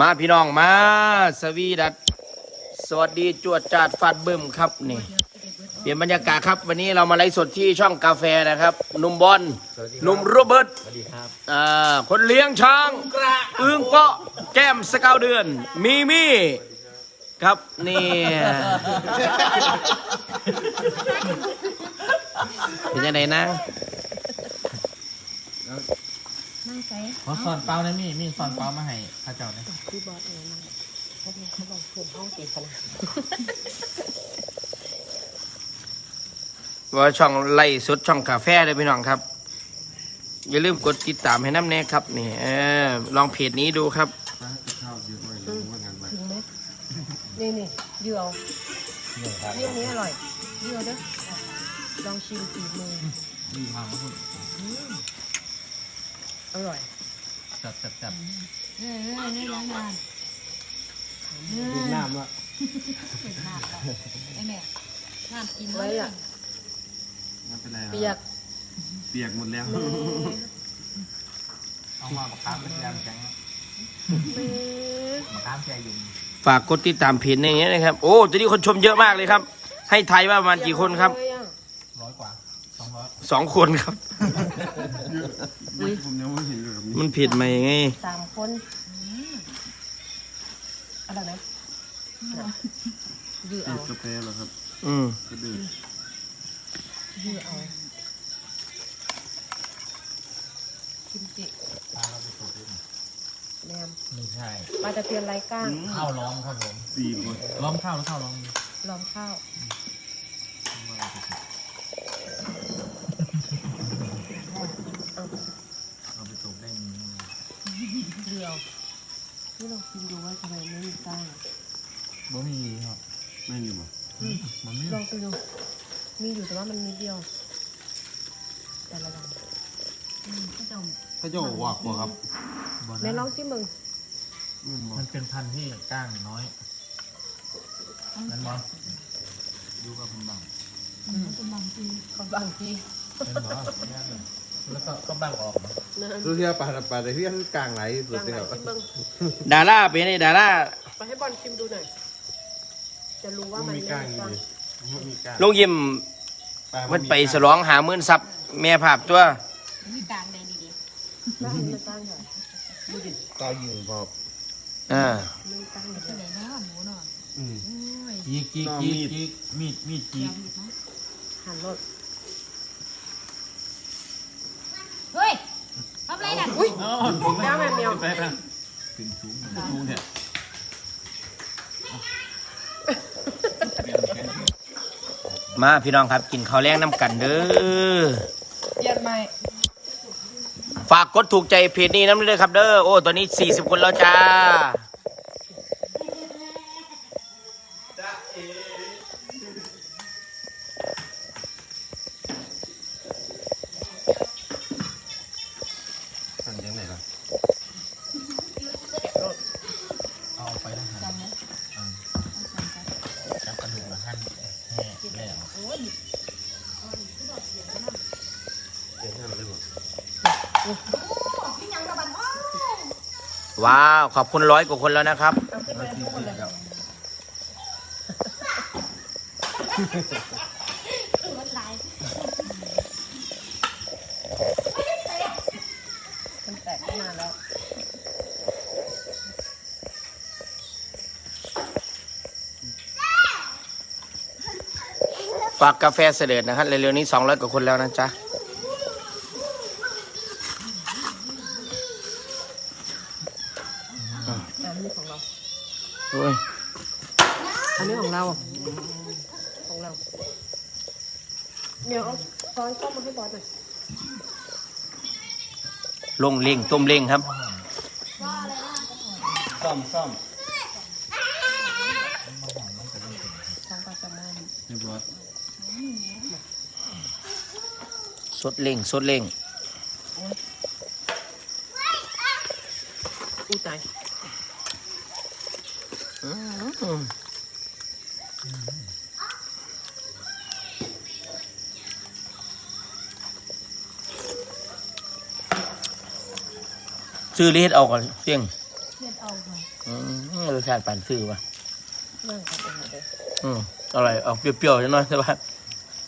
มาพี่น้องมาสวีดัตสวัสดีจวดจาดฟัดบึ้มครับนี่เปลี่ยนบรรยากาศครับ วันนี้เรามาไลฟ์สดที่ช่องกาแฟนะครับหนุ่มบอลหนุ่มโรเบิร์ตสวัสดีครับอ่าคนเลี้ยงช้างอึ้งเปาะแก้มสกาวเดือน มีมี่ครับนี่เป็นยังไงนะนั่ง ใส่ขอสอนเปล่านะมี่มี่สอนเปล่ามาให้ข้าเจ้านะพี่บอสเองนั่งเขาบอกเขาบอกเพื่อนห้องตีขนาดว่าช่องไล่สดช่องกาแฟเลยพี่น้องครับ อย่าลืมกดติดตามให้น้ำแน่ครับนี่เออลองเพจนี้ดูครับถึงไหมนี่นี่เดียวเยี่ยมนี้อร่อยเดียวเด้อลองชิมฝีมือมีความว่าคุณ อร่อยจับจับจับเออเออนี่ล้างงานดื่มน้ำละเป็นน้ำแล้วไอ้แม่น้ำกินไว้เลยอะ ไม่เป็นไรเปียกเปียกหมดแล้วเอามาปากกามเป็นยางแข็งเปียกปากกามแช่ยุ่มฝากกดติดตามเพจอย่างเงี้ยนะครับ โอ้ตอนนี้คนชมเยอะมากเลยครับ ให้ไทายว่าประมาณกี่คนครับ เลยอะ ร้อยกว่า สองร้อยสองคนครับ ผมยังไม่เห็นเลยแบบนี้มันผิดไหมไง สามคนอร่อยไหมยืดติเอาดกาแฟเหรอครับอืมกระดือยืดเอากิมจิปลาเราไปสูบด้วยแหนมไม่ใช่ปลาตะเพียนไร้ก้างข้าวล้อมครับผมสี่คนล้อมข้าวหรือข้าวล้อม ล้อมข้าว เอาไปสูบได้มี เดียวนี่ลองกินดูว่าทำไมไม่มีก้างบ่มีครับไม่อยู่บ่มันไม่ลองไปดู มีอยู่แต่ว่ามันนิดเดียว แต่ละดังอืมก็จะถ้าเจ้าบอกว่ากว่าครับบ่ในลองสิมึงไม่บอกมันเป็นพันธุ์ที่ก้างน้อยนั่นบอดูกับคุณบังเป็นบางทีเขาบางทีเป็นบอ แล้วก็ก็บังออกนะดูเที่ยวปลาปลาแต่ที่กลางไหลสุอดย่างเลยไหนครับสิมึงดาราเป็นไงดาราไปให้บอลชิมดูหน่อย จะรู้ว่ามันมีไม่กล้างมีอยู่ก้างดิมันมีกล้างลงยิมปลามันไปสลองหามื่นซับแม่ภาพตัวมีกลางแดงดีแล้วอันนี้มันก้างเหรอดูดิตายิงพออ่าไม่มีก้างๆเลที่ไหนยเนาะหมูเนาะอืมโอ้ยจีกจีกจีกจีกมีดมีดจียากมหยุดนะหันรถ เฮ้ยทำไรน่ะ อุ้ย แมวแมวแมวไปไปขึ้นสูงสูงเนี่ยมาพี่น้องครับกินข้าวแรงน้ำกันเด้อเย็ดไหมฝากกดถูกใจเพจนี้น้ำเลยครับเด้อโอ้ตอนนี้ 40 คนแล้วจ้า ว้าว ขอบคุณร้อยกว่าคนแล้วนะครับ มันแตกขึ้นมาแล้ว ฝากกาแฟเสด็จนะครับเร็วๆนี้ 200 กว่าคนแล้วนะจ๊ะ อันนี้ของเรา โอ้ย อันนี้ของเรา ของเราเดี๋ยวเอาช้อนส้มมาให้บอสหน่อย ลงเล่งต้มเล่งครับซ่อมซ่อมช้อนปลาแซลมอนเรียบร้อยสดเล่งสดเล่งอู้ตาย ซื้อรีดเอาก่อนเสียงเลือดเอาเข้ามาอืมรสชาติปานซื่อป่ะนั่งกันไปเลยอืมอร่อยออกเปรี้ยวๆนิดหน่อยแต่ว่า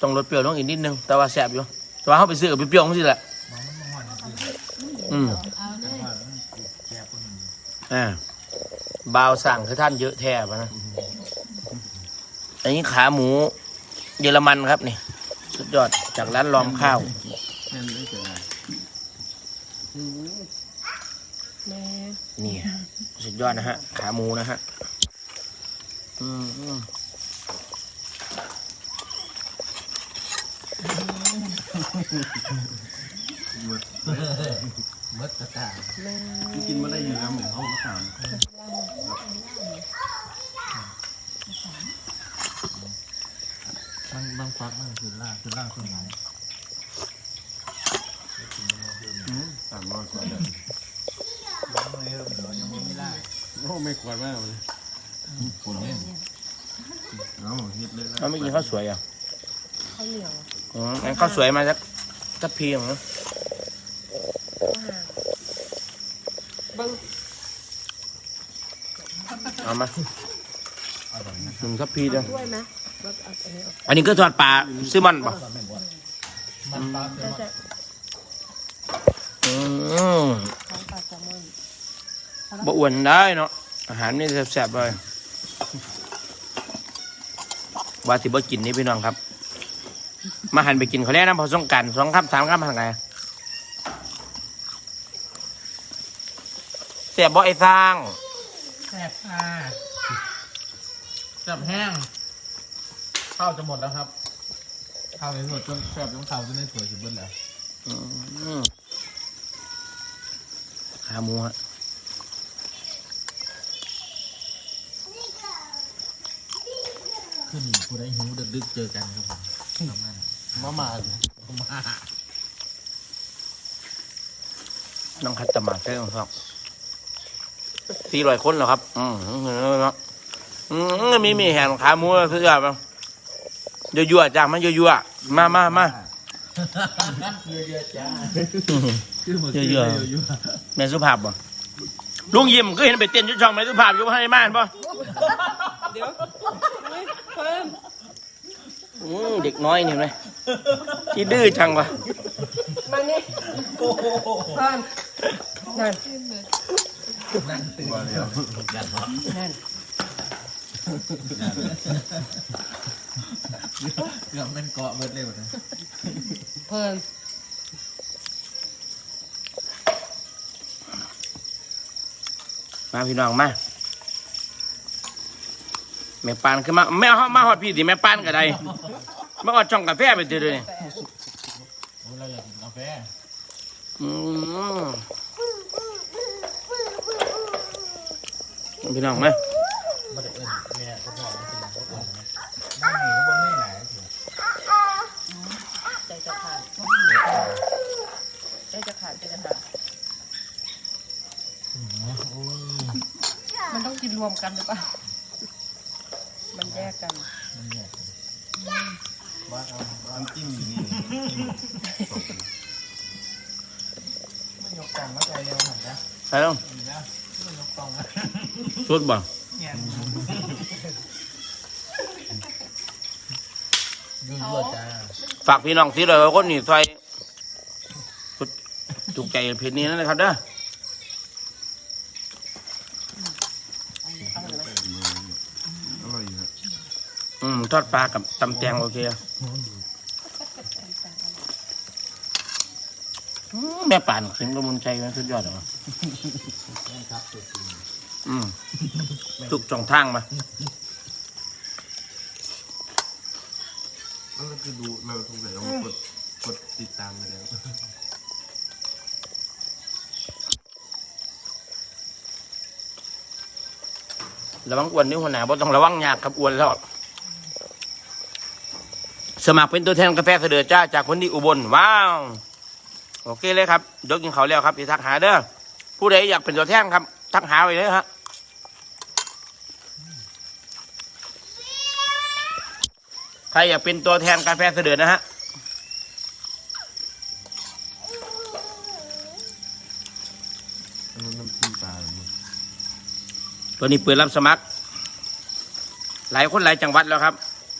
ต้องลดเปรี้ยวลงอีกนิดนึงแต่ว่าแซ่บอยู่แต่ว่าเขาไปซื้อกับเปรี้ยวๆมันสิแหละมองมันมองหันคืออืมเอาเลยว่ามันแก่คนหนึ่งอ่าบาวสั่งคือท่านเยอะแท้ปะนะอันนี้ขาหมู เยอรมันครับนี่ สุดยอดจากร้านลอมข้าว แม่นเลยจ้ะ แม่ นี่สุ ดยอดนะฮะ ขาหมูนะฮะ อืมอืมมดกระตายแม่กินมาได้อยู่แล้วเหมือนเขาก็ถามบางบางฟักมันคือล่าคือล่าคือไหนสามร้อยกว่าเลย บางเลยเดี๋ยวยังไม่ล่าโอ้ไม่ควรมากเลยปวดเนี่ยเอ้าฮิตเลยเขาไม่กินข้าวสวยอะข้าวเหนียวอืมงั้นข้าวสวยมาสักสักพีหนึงนะเบิ้งเอามาหนึ่งสักพีเดียวด้วยไหมแล้วเอาอันนี้ออกอันนี้ก็ทอดปลาซื้อมันป่ะมันปลาเสือจะอืม บ่อ้วนได้เนาะอาหารนี่แซ่บๆเลยว่าสิบ่กินนี่พี่น้องครับ มาหันไปกินเขาวแรกนะพอสงกรารสองคำสามคำทางไงเสียบบ่ไอ้สร้างแซ่บค่ะแซ่บแห้งข้าวจะหมดแล้วครับข้าวในสดจนแซ่บจนข้าวจะได้สวยสุดเบิ้ลแล้วอืมขาหมูฮะ ขึ้นผู้ได้หิวดึกๆเจอกันครับผมมามามาเลยมาน้องคัตตามาใช่ไหมครับสี่ร้อยคนเหรอครับ อืมเนาะอืมมีมีแหนขาหมูซื้อแบบยั่วๆจ้างมันยั่วๆมามามาเยอะๆจ้าคือเหมือนเยอะๆเยอะแม่สุภาพบ่ ลุงยิ้มก็เห็นไปเต้นอยุช่องแม่สุภาพอยู่ให้ม่านบ่เดี๋ยวเพิ่มอืมเด็กน้อยนี่เลยที่ดื้อจังวะมานี่เพิ่มนั่นนั่งตื่นมาแล้วอยากบอกนั่นเกือบเป็นเกาะเบิดเลยวันนี้เพิ่ม มาพี่น้องมาแม่ปานขึ้นมาแม่เฮามาฮอดพี่ดิแม่ปานก็ได้มาฮอดช่องกาแฟไปเด้อเลยอ้เราอยากกินกาแฟอืมพี่น้องมามาเด็กเอิญแม่ก็บอกว่ากินก็เอิญนะนั่หนีก็บอกไม่ไหนเถอะใจจะขาดใจจะขาดใจจะขาด มันต้องกินรวมกันหรือเปล่า มันแยกกัน มันเนี่ยบ้านเอาบ้านจิ้มอยู่นี่มันยกกล่องมาใจเร็วหน่อยนะใส่ลงนี่นะมันยกกล่องมาสุดบ่เนี่ยยั่วจ้าฝากพี่น้องสิเลยคนนี่ใส่ถูกใจเพจนี้นะครับเด้อร่อยอยู่ฮะ อืม ทอดปลากับตำแตงโอเคอืมแม่ป่านขิมกระมุนใจมันสุดยอดเหรออืมทุกช่องทางมาแล้วก็คือดูเราทุกอย่างเรากดกดติดตามไปแล้วระวังอ้วนนี่หัวหน้าบ่ต้องระวังยากครับอ้วนแล้ว สมัครเป็นตัวแทนกาแฟเสดอจ้าจากคนที่อุบลว้าว โอเคเลยครับยกกินเขาวแล้วครับที่ทักหาเด้อผู้ใดอยากเป็นตัวแทนครับ ทักหาไว้เลยฮะใครอยากเป็นตัวแทนกาแฟเสดอนะฮะตัวนี้เปิดรับสมัคร หลายคนหลายจังหวัดแล้วครับ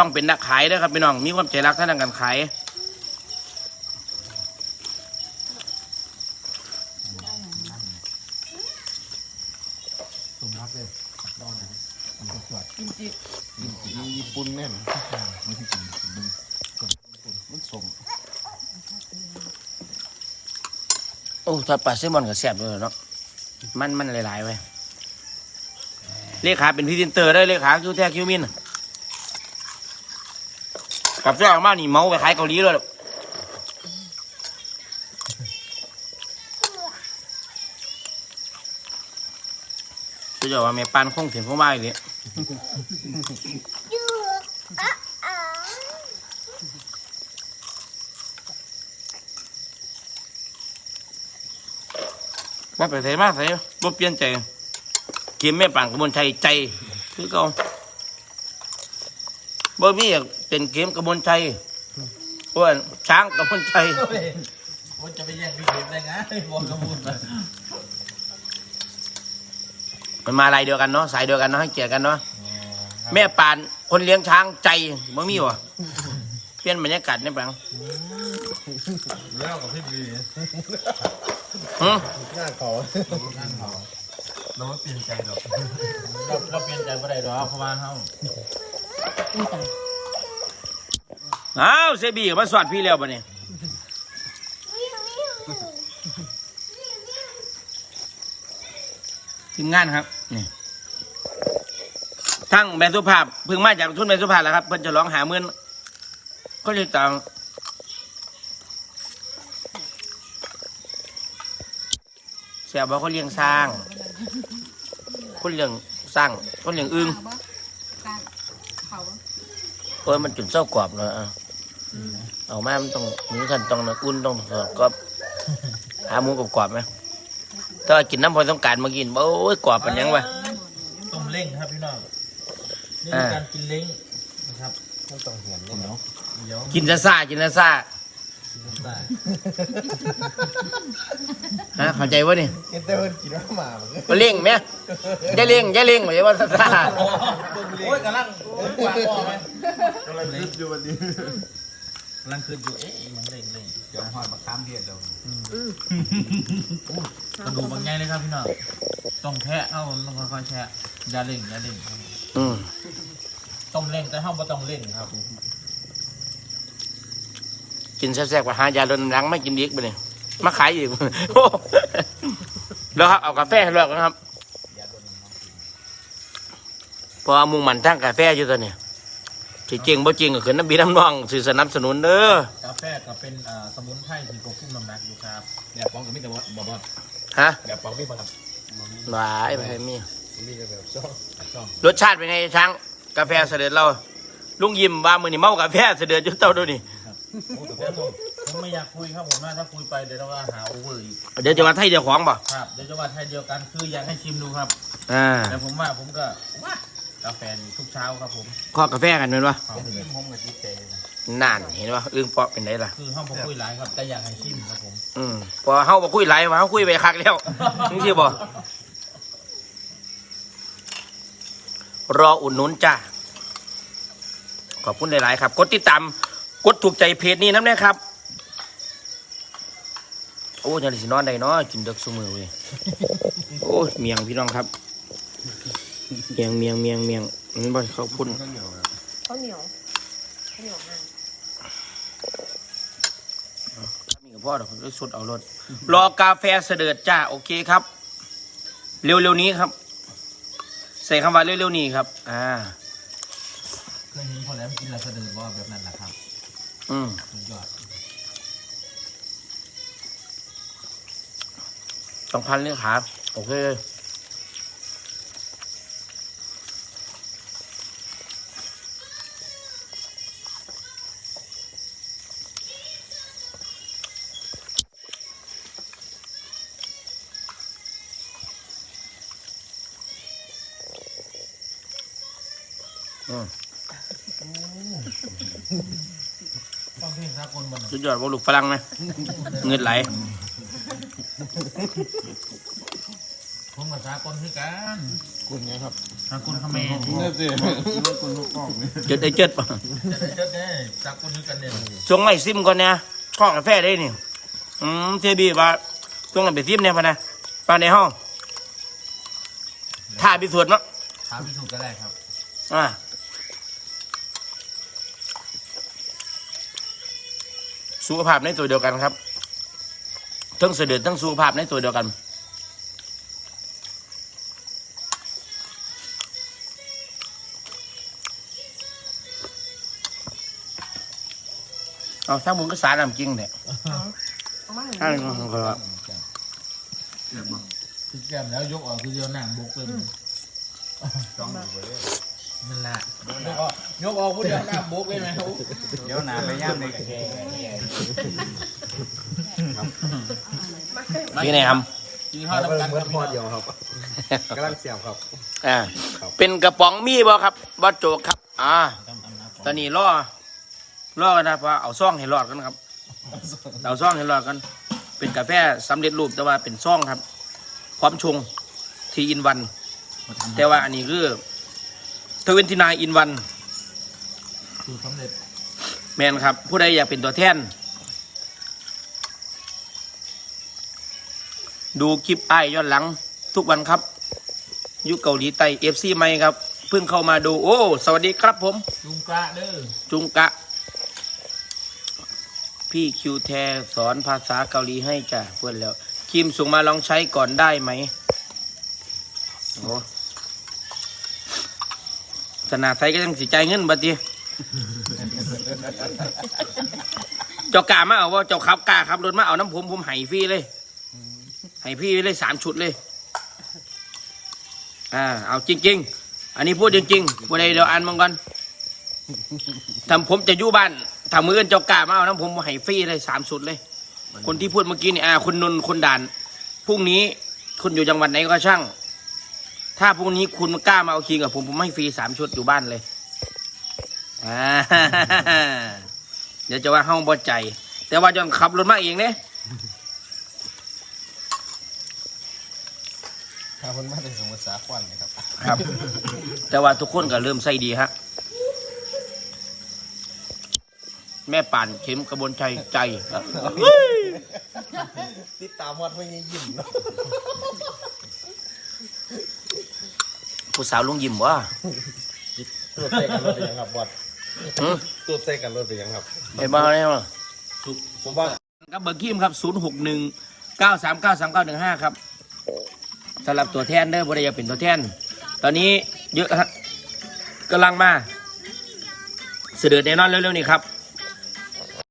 ต้องเป็นนักขายด้วยครับพี่น้อง มีความใจรักทางด้านการขายตุ่มพักเลยดอนนะมันก็สวดกินจิมีญี่ปุ่นแน่นไม่ที่กินมึงส่วนญี่ปุ่นมันสมโอ้ทอดปลาแซลมอนกับแซ่บด้วยเนาะมันมันหลายๆไว้เลขาเป็นพรีเซนเตอร์ได้เลขาคิวแท้คิวมิน กับเจ้าออกมานี่เมาไปขายเกาหลีเลยจะจะว่าแม่ปานคงถึงเข้ามาอีกเลยว่าไปใส่มากใส่บ่เปลี่ยนใจเกมแม่ปานกระบวนชัยใจ คือเก่าบ่มีอยาก เป็นเกมกระบวนชัยเพราะว่าช้างกระบวนชัยว่าจะไปแย่งพี่เข็มได้ไงบอกกระมุนมันมาลายเดียวกันเนาะสายเดียวกันเนาะให้เกียรติกันเนาะแม่ปานคนเลี้ยงช้างใจบ่มีวะเปลี่ยนบรรยากาศเนี่ยปังแล้วกับพี่บีหึหน้าเขาเราไม่เปลี่ยนใจหรอกเราเราเปลี่ยนใจว่าไรหรอกเพราะว่าเขา อุ้ยตายอ้าวเซบีก็มาสวัสดพี่แล้วปะเนี่ยทีมงานครับนี่ทั้งแบรนด์สุภาพเพิ่งมาจากทุนแบรนด์สุภาพแล้วครับเพิ่นจะร้องหาเมื่อนก็เลยต่างเสียบอกเขาเลี้ยงสร้าง คนเลี้ยงสร้าง คนเลี้ยงอึ้งเอาบ่การเขาบ่เออมันจุดเศร้ากรอบเนาะอะ เอามามันต้องมีขั้นต้องนะอุ่นต้องกรอบหาหมูกรอบๆไหมถ้ากินน้ำพอต้องการมากินโอ้ยกรอบเป็นยังวะต้มเล้งครับพี่น้องนี่คือการกินเล้งนะครับต้องเห็นเนาะเดี๋ยวกินซะซ่ากินซะซ่าได้ฮะเข้าใจวะนี่เอ็นเตอร์กินว่าหมาเหมือนกันมาเลี้ยงไหมอย่าเลี้ยงอย่าเลี้ยงไม่ใช่ว่าซะซ่าโอ้ยกำลังกวาดออกไหมกำลังคิดอยู่วันนี้ กำลังคืนอยู่เอ๊ะยังเล้งเล้งเดี๋ยวหอยมาข้ามเดือนเรากระดูกบางไงเลยครับพี่น้องต้องแทะเอาต้องค่อยๆแทะอย่าเล่งอย่าเล่งอืมต้มเล่งแต่เฮาบ่ต้องเล่งครับ กินแซ่บๆกว่าหายาลดน้ำหนักไม่กินดีกไปเนี่ยมาขายอีกโอ้แล้วครับเอากาแฟให้เลือกนะครับเพอมุ่งมันทั้งกาแฟอยู่ตัวเนี่ ยที่จริงบ่จริงก็คือน้ำบีน้ำน้องสื่อสนับสนุนเด้อกาแฟก็เป็นอ่าสมุนไพรที่ควบคุมน้ำหนักอยู่ครับแบบปองกับมิตรบอสบอสฮะแบบปองมิตรบอสหวายไปมีมีแต่แบบชอบรสชาติเป็นไงช้างกาแฟเสด็จเรา ลุงยิ้มว่ามือนี่เมากาแฟเสด็จจุดเต้าดูนี่เดี๋ยวผมผมไม่อยากคุยครับผมว่าถ้าคุยไปเดี๋ยวเราว่าหาโอเวอร์อีกเดี๋ยวจะมาไทยเดียวของป่ะครับเดี๋ยวจะว่าไทยเดียวกันคืออยากให้ชิมดูครับอ่าแต่ผมว่าผมก็ว่า กาแฟนี่ทุกเช้าครับผมข้อกาแฟกันเป็นวะครับผมกับจิตใจเลยนะนานเห็นวะอึ้งเปาะเป็นไงล่ะ คือห้องผมคุยหลายครับแต่อยากให้ชิมครับผมอืมพอเฮาบ่คุยไหลมาเฮาคุยไปคักแล้วนี่สิบ่รออุดหนุนจ้าขอบคุณหลาย ๆ ครับ กดติดตามกดถูกใจเพจนี้น้ำเนี่ยครับ โอ้ยยังได้สินอนได้เนาะกินเด็กซุมือเว้ยโอ้ยเมียงพี่น้องครับ เมียงเมียงเมียงเมียงมันบ่เขาพุ่นข้าวเหนียวครับข้าวเหนียวข้าวเหนียวมากมีกับพ่อเดี๋ยวผมจะสุดเอารถรอกาแฟเสด็จจ้าโอเคครับ เร็วๆนี้ครับ ใส่คำว่าเร็วๆนี้ครับ อ่าเคยเห็นคนแล้วกินแล้วสะดือบ่แบบนั้นแหละครับ อืมสุดยอดสองพันเลยขาโอเค ต้องเพลงสากลบนสุดยอดว่าลูกฝรั่งไหมเงินไหลผผมกับสากลคือกันคุณไงครับสากลเขมรนี่สิไม่คนทุกกล้องนี่เจ็ดได้เจ็ดจะได้เจอได้สากลคือกันเนี่ยส่งไม่ซิมก่อนเนี่ยข้อกาแฟได้นี่อืมเทบีว่าส่งกันไปซิมเนี่ยพะนะปาในห้องท่าพิสูจน์เนาะถามพิสูจน์ก็ได้ครับ อ่า สุขภาพในตัวเดียวกันครับทั้งเสด็จทั้งสุขภาพในตัวเดียวกัน เอาทั้งมึงก็สารนำจริงเนี่ยเอามาให้ใช่ครับคือแก้มแล้วยกออกคือเดียวหนังบุกเลย จ้องอยู่เลย นั่นแหละยกออกผู้เดียวหน้าบุกเลยไหมครับเดี๋ยวน้ำไปย่ำในกระแกพี่ไหนครับกินข้าวน้ำกันเมื่คอรับพอเดียวครับกำลังเสียบครับอ่าครับเป็นกระป๋องมีบ่ครับบอโจกครับ อ่า ตอนนี้รอรอกันนะเพราะเอาซ่องให้รอดกันครับเอาซ่องให้รอดกัน เป็นกาแฟสำเร็จรูปแต่ว่าเป็นซ่องครับ พร้อมชงทีอินวัน แต่ว่าอันนี้คือ ทเวนทีนายอินวันสูตรสำเร็จแมนครับ ผู้ใดอยากเป็นตัวแทน ดูคลิปไอ้ายย้อนหลัง ทุกวันครับอยุคเกาหลีใต้เอฟซีใหม่ครับ เพิ่งเข้ามาดู โอ้ สวัสดีครับผม ลุงกระเด้อจุงกะ พี่คิวแทสอนภาษาเกาหลีให้จ้ะเพื่อนแล้วคิมส่งมาลองใช้ก่อนได้ไหมโอ้ สนาไซก็ยังสิใจายเงินบัดดีเจ้ากล้ามาเอาว่าเจ้าขับกล้าขับรถมาเอาน้ำผมผมให้ฟรีเลยให้พี่เลยสามชุดเลย อ่า เอาจริง ๆ อันนี้พูดจริงๆวันใดเดี๋ยวอ่านมังกันทำผมจะอยู่บ้านถ้ามืออนเจ้ากล้ามาเอาน้ำผมผมให้ฟรีเลยสามชุดเลย คนที่พูดเมื่อกี้นี่อ่าคนนนท์คนด่านพรุ่งนี้คุณอยู่จังหวัดไหนก็ช่าง ถ้าพรุ่งนี้คุณกล้ามาเอาคิงกับผมผมให้ฟรีสามชุดอยู่บ้านเลยอ่าเดี๋ยวจะว่าห้องบ่ใจ แต่ว่าจนขับรถมาเองเนี่ยถ้าคนมาเป็นสมุทรสาครนะครับ ครับ แต่ว่าทุกคนก็เริ่มใส่ดีฮะแม่ป่านเข็มกระบวนชัยใจติดตามวัดไม่ยังยิ้มเนาะ ผู้สาวลุงยิ้มว่าตัวเตะกันรถเป็นยังครับบอดตัวเตะกันรถเป็นยังครับไอ้บ้าเนี่ยมั้งผมว่ากับเบอร์คิมครับ 0 6 1 9 3 9 3 9 1 5 ครับสำหรับตัวแทนเด้อบริยากเป็นตัวแทน ตอนนี้เยอะฮะกำลังมา เสด็จแน่นอนเร็วๆนี่ครับ